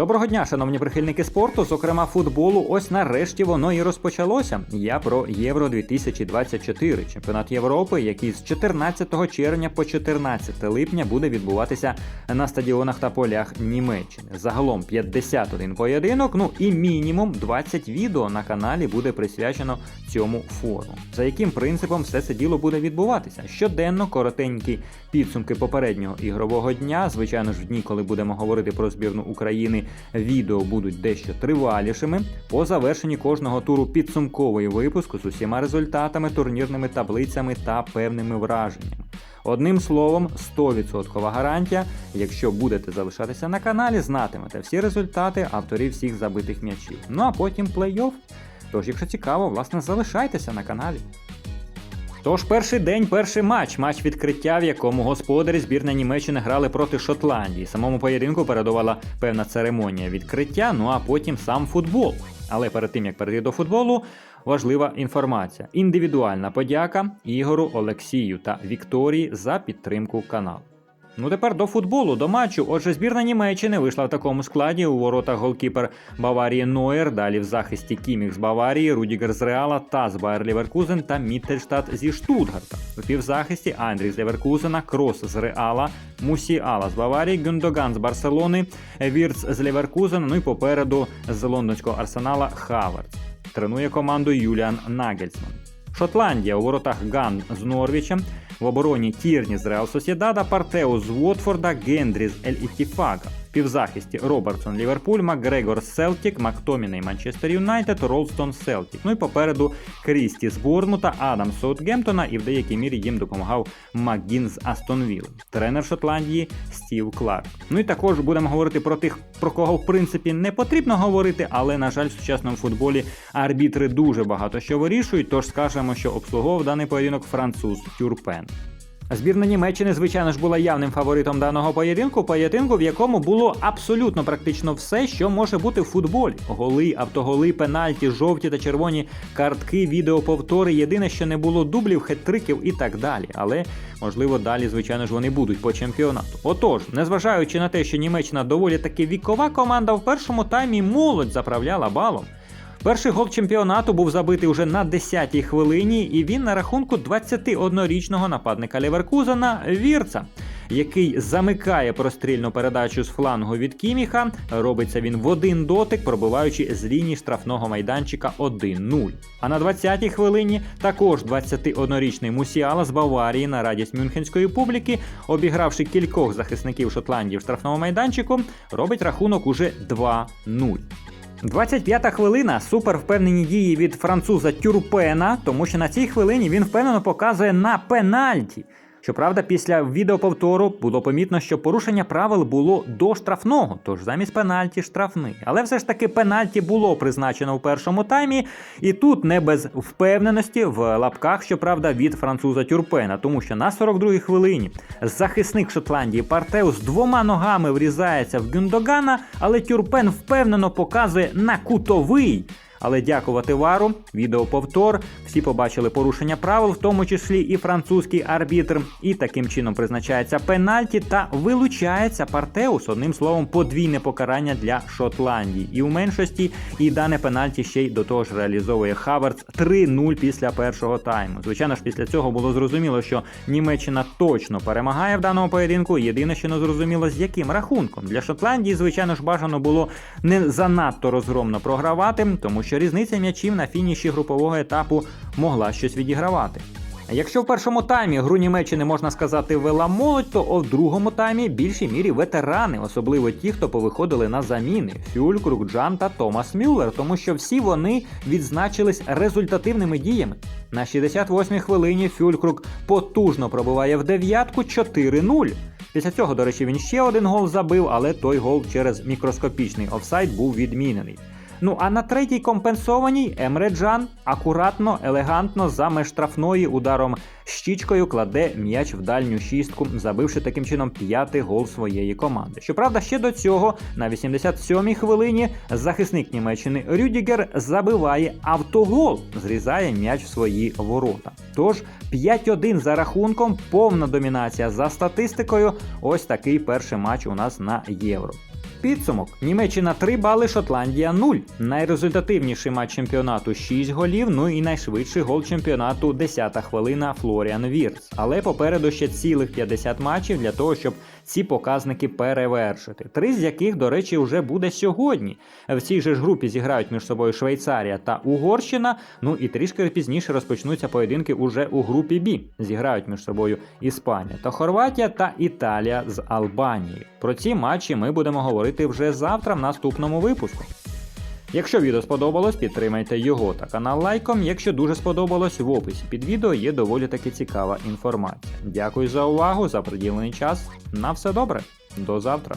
Доброго дня, шановні прихильники спорту, зокрема футболу. Ось нарешті воно і розпочалося. Я про Євро 2024, чемпіонат Європи, який з 14 червня по 14 липня буде відбуватися на стадіонах та полях Німеччини. Загалом 51 поєдинок. Ну і мінімум 20 відео на каналі буде присвячено цьому форуму. За яким принципом все це діло буде відбуватися? Щоденно коротенькі підсумки попереднього ігрового дня. Звичайно ж, в дні, коли будемо говорити про збірну України, відео будуть дещо тривалішими. По завершенні кожного туру підсумковий випуск з усіма результатами, турнірними таблицями та певними враженнями. Одним словом, 100% гарантія. Якщо будете залишатися на каналі, знатимете всі результати авторів всіх забитих м'ячів. Ну а потім плей-офф. Тож, якщо цікаво, власне, залишайтеся на каналі. Тож перший день, перший матч, матч відкриття, в якому господарі збірна Німеччини грали проти Шотландії. Самому поєдинку передувала певна церемонія відкриття, ну а потім сам футбол. Але перед тим як перейти до футболу, важлива інформація: індивідуальна подяка Ігору, Олексію та Вікторії за підтримку каналу. Ну тепер до футболу, до матчу. Отже, збірна Німеччини вийшла в такому складі. У воротах голкіпер Баварії Нойер, далі в захисті Кіміх з Баварії, Рудігер з Реала, Таз Байер Ліверкузен та Міттельштадт зі Штутгарта. У півзахисті Андрій з Ліверкузена, Крос з Реала, Мусіала з Баварії, Гюндоган з Барселони, Вірц з Ліверкузена, ну і попереду з лондонського арсенала Хаверц. Тренує команду Юліан Нагельсман. Шотландія у воротах Ган з Норвічем, в обороні Тірні з Реал Сосєдада, Партео з Уотфорда, Гендрі з Ель Іттіфага. Півзахисті Робертсон Ліверпуль, Макгрегор Селтік, Мактоміней Манчестер Юнайтед, Ролстон Селтік. Ну і попереду Крісті з Борнмута, Адам Саутгемптона і в деякій мірі їм допомагав Макгін з Астон Вілли. Тренер Шотландії Стів Кларк. Ну і також будемо говорити про тих, про кого в принципі не потрібно говорити, але на жаль, в сучасному футболі арбітри дуже багато що вирішують. Тож скажемо, що обслуговував даний поєдинок француз Тюрпен. Збірна Німеччини, звичайно ж, була явним фаворитом даного поєдинку, поєдинку, в якому було абсолютно практично все, що може бути в футболі: голи, автоголи, пенальті, жовті та червоні картки, відеоповтори. Єдине, що не було дублів, хет-триків і так далі. Але можливо далі, звичайно ж, вони будуть по чемпіонату. Отож, незважаючи на те, що Німеччина доволі таки вікова команда, в першому таймі молодь заправляла балом. Перший гол чемпіонату був забитий уже на 10-й хвилині, і він на рахунку 21-річного нападника Леверкузена Вірца, який замикає прострільну передачу з флангу від Кіміха. Робиться він в один дотик, пробиваючи з лінії штрафного майданчика 1-0. А на 20-й хвилині також 21-річний Мусіала з Баварії на радість мюнхенської публіки, обігравши кількох захисників Шотландії в штрафному майданчику, робить рахунок уже 2-0. 25-та хвилина супер впевнені дії від француза Тюрпена, тому що на цій хвилині він впевнено показує на пенальті. Щоправда, після відеоповтору було помітно, що порушення правил було до штрафного, тож замість пенальті штрафний. Але все ж таки пенальті було призначено в першому таймі, і тут не без впевненості в лапках, щоправда, від француза Тюрпена, тому що на 42-й хвилині захисник Шотландії Партеу з двома ногами врізається в Гюндогана, але Тюрпен впевнено показує на кутовий. Але дякувати вару, відеоповтор, всі побачили порушення правил, в тому числі і французький арбітр. І таким чином призначається пенальті та вилучається Партеус. Одним словом, подвійне покарання для Шотландії. І у меншості і дане пенальті ще й до того ж реалізовує Хаверц 3-0 після першого тайму. Звичайно ж, після цього було зрозуміло, що Німеччина точно перемагає в даному поєдинку. Єдине, що не зрозуміло, з яким рахунком для Шотландії, звичайно ж, бажано було не занадто розгромно програвати, тому що різниця м'ячів на фініші групового етапу могла щось відігравати. Якщо в першому таймі гру Німеччини можна сказати вела молодь, то у другому таймі більшій мірі ветерани, особливо ті, хто повиходили на заміни Фюлькрук, Джан та Томас Мюллер, тому що всі вони відзначились результативними діями. На 68-й хвилині Фюлькрук потужно пробиває в дев'ятку 4-0. Після цього, до речі, він ще один гол забив, але той гол через мікроскопічний офсайд був відмінений. Ну а на третій компенсованій Емре Джан акуратно, елегантно за меж штрафної ударом щічкою кладе м'яч в дальню шістку, забивши таким чином п'ятий гол своєї команди. Щоправда, ще до цього на 87-й хвилині захисник Німеччини Рюдігер забиває автогол, зрізає м'яч в свої ворота. Тож 5-1 за рахунком, повна домінація за статистикою. Ось такий перший матч у нас на євро. Підсумок: Німеччина 3 бали, Шотландія 0. Найрезультативніший матч чемпіонату 6 голів. Ну і найшвидший гол чемпіонату 10-та хвилина Флоріан Вірц. Але попереду ще цілих 50 матчів для того, щоб ці показники перевершити. Три з яких, до речі, вже буде сьогодні. В цій же ж групі зіграють між собою Швейцарія та Угорщина. Ну і трішки пізніше розпочнуться поєдинки уже у групі Бі. Зіграють між собою Іспанія та Хорватія та Італія з Албанією. Про ці матчі ми будемо говорити вже завтра в наступному випуску. Якщо відео сподобалось, підтримайте його та канал лайком. Якщо дуже сподобалось, в описі під відео є доволі таки цікава інформація. Дякую за увагу, за приділений час. На все добре. До завтра.